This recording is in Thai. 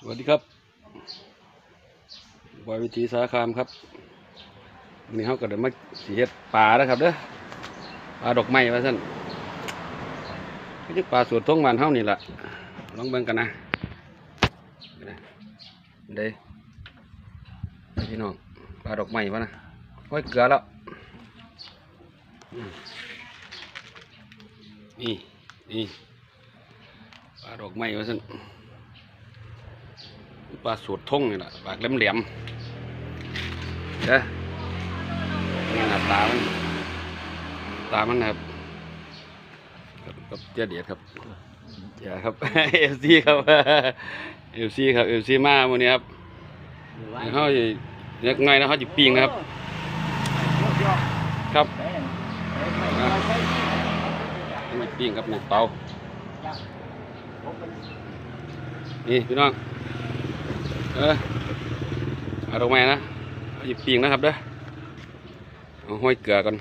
สวัสดีครับบอยวิธีสาคามครับวันนี้เขาก็เดินมาสีเฮ็ดปลาแล้วครับเด้อปลาดอกไม้ว่าสั่นก็จะปลาสวนท้องบ้านเฮานี่แหละลองเบิ่งกันนะเด้พี่น้องปลาดอกไม้วะนะก้อยเกลือแล้วนี่นี่ปลาดอกไม้ว่าสั่น ปลาสูตรทงนี่แหละปากแหลมๆเด้อนี่หน้าตามันตามันครับกับกับเจ้าเดียดครับเจ้าครับเอฟซีครับเอฟซีครับเอฟซีมาวันนี้ครับเขาจะเล็กน้อยนะเขาจะปิงนะครับ ครับมีปิ้งกับหนึ่งเตานี่พี่น้อง เออเอาดอกไม้นะเอาหยิบปีงนะครับเด้อเอาห้อยเกลือก่อน